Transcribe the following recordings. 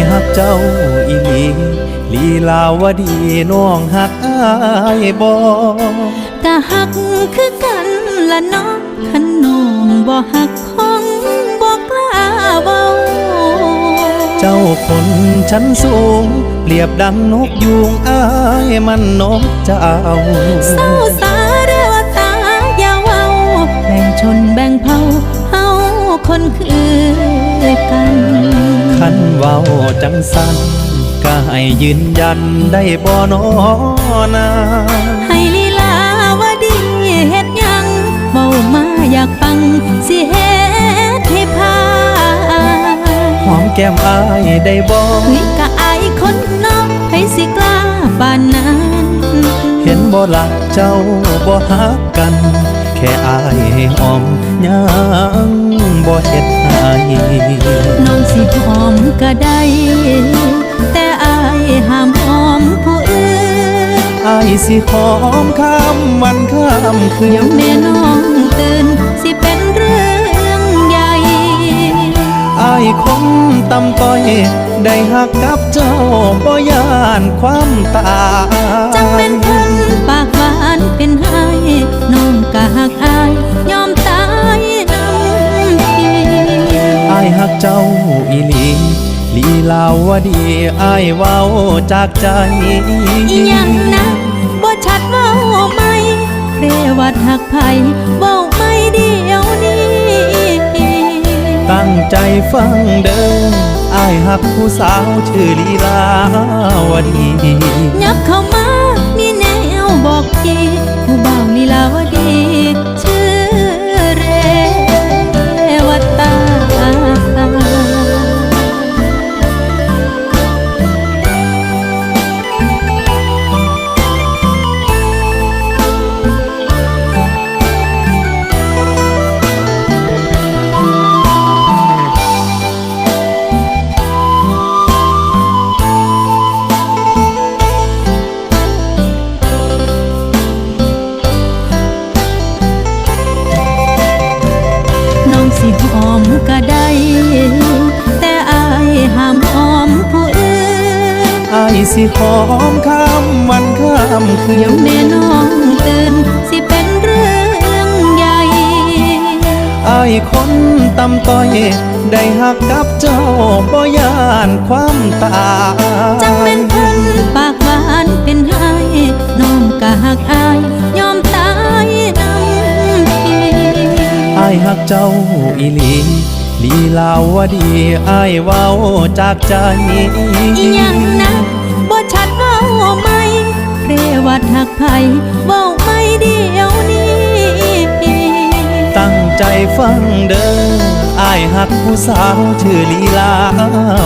อีหลีลีลาวดีน้องหักอายบ่กะหักคือกันละเนาะขันน้องบ่หักคงบ่กล้าเว้าเจ้าคนชั้นสูง เปรียบดังนกยูงอายมันนกเจ้าเศร้าสาเรวตาอย่าเว้าแบ่งชนแบ่งเผ่าเฮาคนคือกันคั นเว้าจังสันก็ให้ยืนยันได้บ่นอนาให้ลีลาวาดีเฮ็ดหยังเว้ามาอยากฟังสิเฮ็ดให้พาหอมแก้มอายได้บ่เฮ้ยกะอายคนนอกให้สิกล้าปานนั้น เห็นบ่ลักเจ้าบ่ฮักกัน แค่อายให้หอมยัง สิหอมข้ามวันข้ามคืเดี๋ยวนแม่น้องตื่น สิเป็นเรื่องใหญ่อายคนตำต้อย ได้หักกับเจ้าบ่ยานความตายจังเป็นคนปากหวานเป็นไห้น้องก็หักอายยอมตายน้ำทีอายหักเจ้าอีหลีลีลาวดีอายเว้าจากใจอีหยังนะ บ่ชัดเว้าไหมเรวัดหักไผเว้าไม่เดียวนี้ตั้งใจฟังเด้ออายหักผู้สาวชื่อลีลาวดียับเข้ามามีแนวบอกทีผู้บ่าวลีลาวดี หอมก็ได้ แต่อายห้ามหอมผู้อื่นอายสิหอมข้ามวันข้ามคืเดี๋ยวนแม่น้องตื่นสิเป็นเรื่องใหญ่อายคนตำต้อย ได้หักกับเจ้าบ่ยานความตายจังเป็นคนปากหวานเป็นไห้น้องก็หักอายายหักเจ้าอีหลีลีลาวดีอายเว้าจากใจอีหยังนะบ่ชัดเว้าไหมเรวัดหักไผเว้าไม่เดียวนี้ ตั้งใจฟังเด้ออายหักผู้สาวชื่อลีลา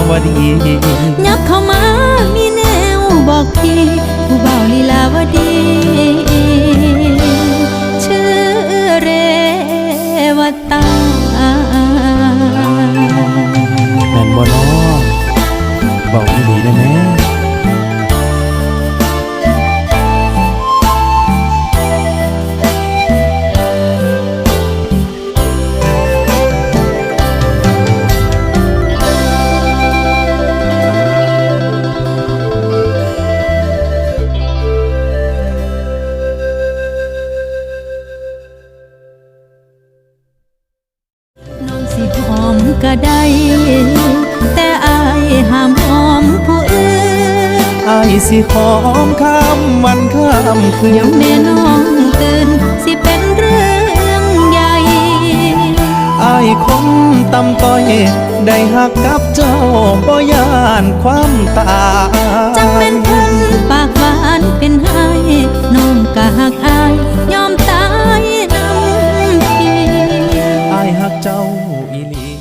วดียับเข้ามามีแนวบอกทีผู้บ่าวลีลาวดี ก็ได้ แต่อายห้ามหอมผู้อื่นอายสิหอมข้ามวันข้ามคืเดี๋ยวนแม่น้องตื่นสิเป็นเรื่องใหญ่อายคนตำต้อย ได้หักกับเจ้าบ่ยานความตายจังเป็นคนปากหวานเป็นไห้น้องก็หักอายยอมตายน้ำทีอายหักเจ้าอีหลี